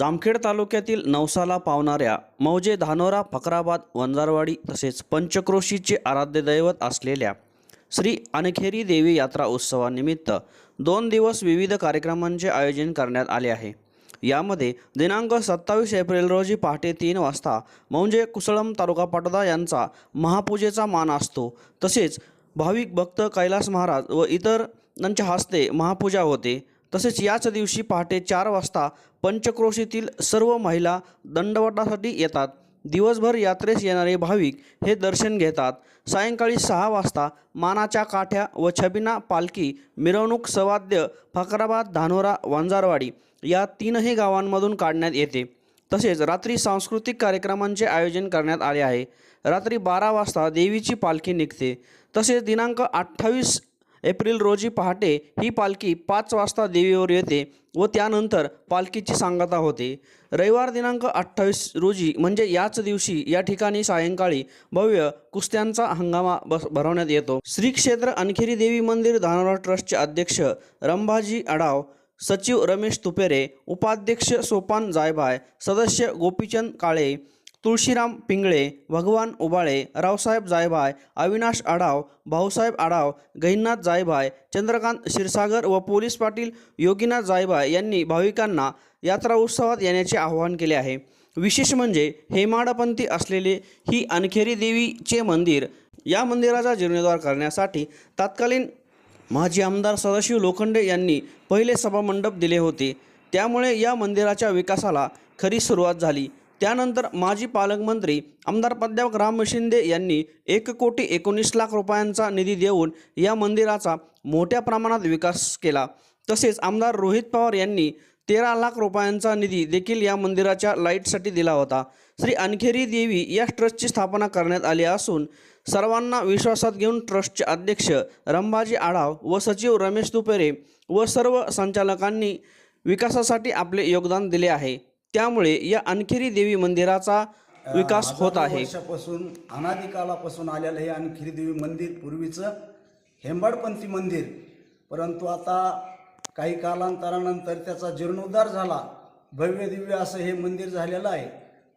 जामखेड तालुक्यातील नवसाला पावणाऱ्या मौजे धानोरा फकराबाद वंजारवाडी तसेच पंचक्रोशीचे आराध्य दैवत असलेल्या श्री अनखेरी देवी यात्रा उत्सवानिमित्त दोन दिवस विविध कार्यक्रमांचे आयोजन करण्यात आले आहे. यामध्ये दिनांक सत्तावीस एप्रिल रोजी पहाटे तीन वाजता मौजे कुसळम तालुका पाटोदा यांचा महापूजेचा मान असतो. तसेच भाविक भक्त कैलास महाराज व इतरांच्या हस्ते महापूजा होते. तसेच याच दिवशी पहाटे चार वाजता पंचक्रोशीतील सर्व महिला दंडवटासाठी येतात. दिवसभर यात्रेस येणारे भाविक हे दर्शन घेतात. सायंकाळी सहा वाजता मानाच्या काठ्या व छबिना पालखी मिरवणूक सवाद्य फकराबाद धानोरा वंजारवाडी या तीनही गावांमधून काढण्यात येते. तसेच रात्री सांस्कृतिक कार्यक्रमांचे आयोजन करण्यात आले आहे. रात्री बारा वाजता देवीची पालखी निघते. तसेच दिनांक अठ्ठावीस एप्रिल रोजी पहाटे ही पालखी पाच वाजता देवीवर येते व त्यानंतर पालखीची सांगता होते. रविवार दिनांक अठ्ठावीस रोजी म्हणजे याच दिवशी या ठिकाणी सायंकाळी भव्य कुस्त्यांचा हंगामा बस भरवण्यात येतो. श्री क्षेत्र अनखेरी देवी मंदिर धानोरा ट्रस्टचे अध्यक्ष रंभाजी अडाव सचिव रमेश तुपेरे उपाध्यक्ष सोपान जायभाय सदस्य गोपीचंद काळे तुळशीराम पिंगळे भगवान उबाळे रावसाहेब जायभाय अविनाश आढाव भाऊसाहेब आढाव गहिनाथ जायभाय चंद्रकांत क्षीरसागर व पोलीस पाटील योगीनाथ जायभाय यांनी भाविकांना यात्रा उत्सवात येण्याचे आवाहन केले आहे. विशेष म्हणजे हेमाडपंथी असलेले ही अनखेरी देवीचे मंदिर या मंदिराचा जीर्णोद्धार करण्यासाठी तत्कालीन माजी आमदार सदाशिव लोखंडे यांनी पहिले सभामंडप दिले होते. त्यामुळे या मंदिराच्या विकासाला खरी सुरुवात झाली. त्यानंतर माजी पालकमंत्री आमदार प्राध्यापक राम शिंदे यांनी एक कोटी एकोणीस लाख रुपयांचा निधी देऊन या मंदिराचा मोठ्या प्रमाणात विकास केला. तसेच आमदार रोहित पवार यांनी तेरा लाख रुपयांचा निधी देखील या मंदिराच्या लाईटसाठी दिला होता. श्री अनखेरी देवी या ट्रस्टची स्थापना करण्यात आली असून सर्वांना विश्वासात घेऊन ट्रस्टचे अध्यक्ष रंभाजी आढाव व सचिव रमेश दुपेरे व सर्व संचालकांनी विकासासाठी आपले योगदान दिले आहे. त्यामुळे या अनखेरी देवी मंदिराचा विकास होत आहे. वर्षापासून अनादिकालापासून आलेलं हे आणखी देवी मंदिर पूर्वीचं हेंबाडपंथी मंदिर. परंतु आता काही कालांतरानंतर त्याचा जीर्णोद्धार झाला. भव्य दिव्य असं हे मंदिर झालेलं आहे.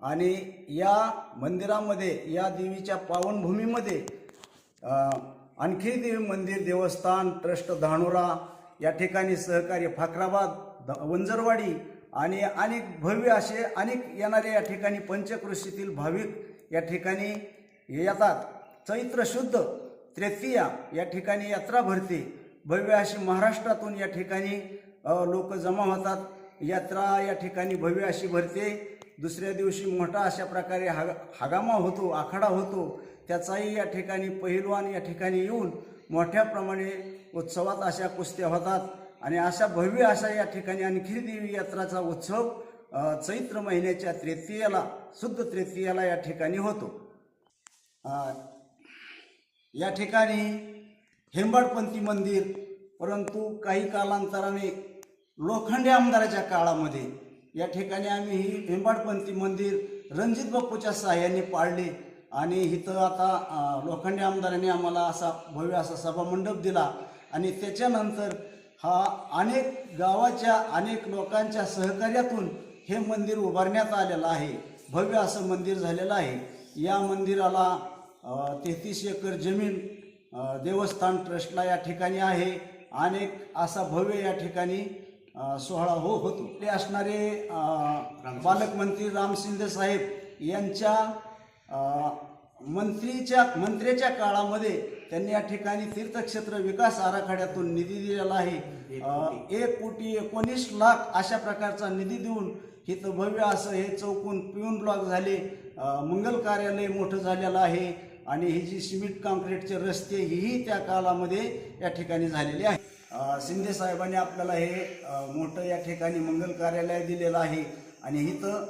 आणि या मंदिरामध्ये या देवीच्या पावनभूमीमध्ये आणखी देवी मंदिर देवस्थान ट्रस्ट धानोरा या ठिकाणी सहकार्य फाकराबाद द- वंजरवाडी आणि अनेक भव्य असे अनेक येणारे या ठिकाणी पंचकृषीतील भाविक या ठिकाणी येतात. चैत्र शुद्ध तृतीया या ठिकाणी यात्रा भरते. भव्य अशी महाराष्ट्रातून या ठिकाणी लोक जमा होतात. यात्रा या ठिकाणी भव्य अशी भरते. दुसऱ्या दिवशी मोठा अशा प्रकारे हा हगामा होतो आखाडा होतो. त्याचाही या ठिकाणी पहिलवान या ठिकाणी येऊन मोठ्या प्रमाणे उत्सवात अशा कुस्त्या होतात. आणि अशा भव्य अशा या ठिकाणी आणखी देवी यात्राचा उत्सव चैत्र महिन्याच्या तृतीयाला शुद्ध तृतीयाला या ठिकाणी होतो. या ठिकाणी हेंबाडपंथी मंदिर परंतु काही कालांतराने लोखंडे आमदाराच्या काळामध्ये या ठिकाणी आम्ही ही हेंबाडपंथी मंदिर रणजित बाप्पूच्या सहाय्याने पाळले आणि इथं आता लोखंडी लोखंडे आम्हाला असा भव्य असा सभामंडप दिला आणि त्याच्यानंतर हा अनेक गावाच्या अनेक लोकांच्या सहकार्यातून हे मंदिर उभारण्यात आलेलं आहे. भव्य असं मंदिर झालेलं आहे. या मंदिराला तेहतीस एकर जमीन देवस्थान ट्रस्टला या ठिकाणी आहे. अनेक असा भव्य या ठिकाणी सोहळा हो होतो. ते असणारे पालकमंत्री राम शिंदे साहेब यांच्या मंत्रीच्या मंत्र्याच्या काळामध्ये त्यांनी या ठिकाणी तीर्थक्षेत्र विकास आराखड्यातून निधी दिलेला आहे. एक कोटी. एकोणीस लाख अशा प्रकारचा निधी देऊन इथं भव्य असं हे चौकून पिऊन ब्लॉक झाले. मंगल कार्यालय मोठं झालेलं आहे आणि ही जी सिमेंट काँक्रीटचे रस्ते ही त्या काळामध्ये या ठिकाणी झालेली आहे शिंदे साहेबांनी आपल्याला हे मोठं या ठिकाणी मंगल कार्यालय दिलेलं आहे. आणि इथं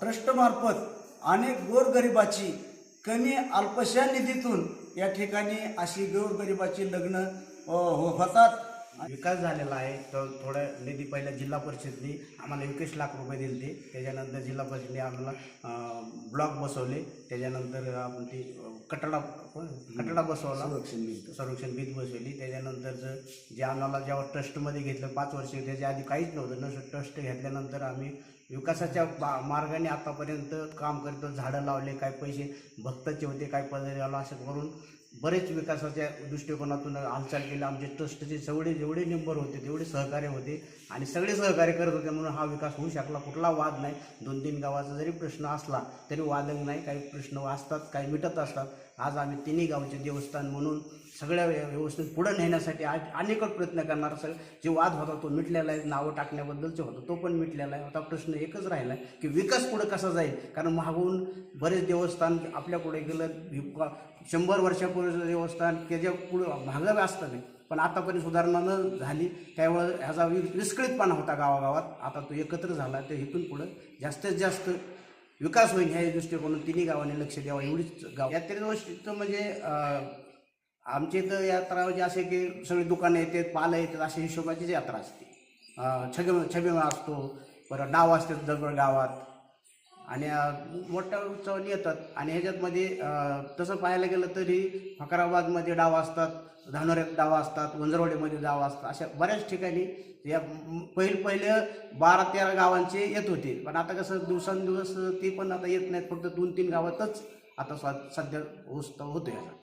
ट्रस्टमार्फत अनेक गोरगरिबाची कमी अल्पशा निधीतून या ठिकाणी अशी गोरगरिबाची लग्न हो- होतात. विकास झालेला आहे. तर थोडं निधी पहिल्या जिल्हा परिषदने आम्हाला एकवीस लाख रुपये दिले ते त्याच्यानंतर जिल्हा परिषदने आम्हाला ब्लॉक बसवले. त्याच्यानंतर आपण ती कटडा? कटडा बसवला. संरक्षण भिंत. संरक्षण भीत बसवली. त्याच्यानंतरचं जे आम्हाला जेव्हा ट्रस्टमध्ये घेतलं पाच वर्ष त्याच्या आधी काहीच नव्हतं. नसं ट्रस्ट घेतल्यानंतर आम्ही विकासाच्या बा मार्गाने आतापर्यंत काम करतो. झाडं लावले काय पैसे भक्ताचे होते काय पदरी आलो असं करून बरेच विकासाच्या दृष्टिकोनातून हालचाल केली. आमचे ट्रस्टचे जेवढे जेवढे मेंबर होते तेवढे सहकार्य होते आणि सगळे सहकार्य करत होते म्हणून हा विकास होऊ शकला. कुठला वाद नाही. दोन तीन गावाचा जरी प्रश्न असला तरी वादंग नाही. काही प्रश्न वाचतात काही मिटत असतात. आज आम्ही तिन्ही गावचे देवस्थान म्हणून सगळ्या व्यवस्थेत पुढं नेण्यासाठी आज अनेक प्रयत्न करणार सगळं जे वाद होता तो मिटलेला आहे नावं टाकण्याबद्दलचे होता तो पण मिटलेला आहे. आता प्रश्न एकच राहिला आहे की विकास पुढं कसा जाईल? कारण मागून बरेच देवस्थान आपल्या पुढे गेलं शंभर वर्षापूर्वीचं देवस्थान त्याच्या पुढं मागं असतं नाही पण आतापर्यंत सुधारणा न झाली त्यावेळेस ह्याचा वि विस्कळीतपणा होता गावागावात. आता तो एकत्र झाला तर इथून पुढं जास्तीत जास्त विकास होईल ह्या दृष्टिकोनातून तिन्ही गावांनी लक्ष द्यावं एवढीच गाव. यात्रेचं वैशिष्ट्य म्हणजे आमच्या इथं यात्रा म्हणजे असे की सगळी दुकानं येतात पालं येतात अशा हिशोबाचीच यात्रा असते. अं, छबे छबेमा असतो परत डाव असतात दगड गावात. आणि मोठ्या उत्सवाने येतात. आणि ह्याच्यातमध्ये तसं पाहायला गेलं तरी फकराबादमध्ये डाव असतात धानोऱ्यात डाव असतात वंजरवाडीमध्ये डाव असतात अशा बऱ्याच ठिकाणी या पहिले पहिले बारा तेरा गावांचे येत होते. पण आता कसं दिवसांदिवस ते पण आता येत नाहीत फक्त दोन तीन गावातच आता स्वा- सध्या उत्सव होतो आहे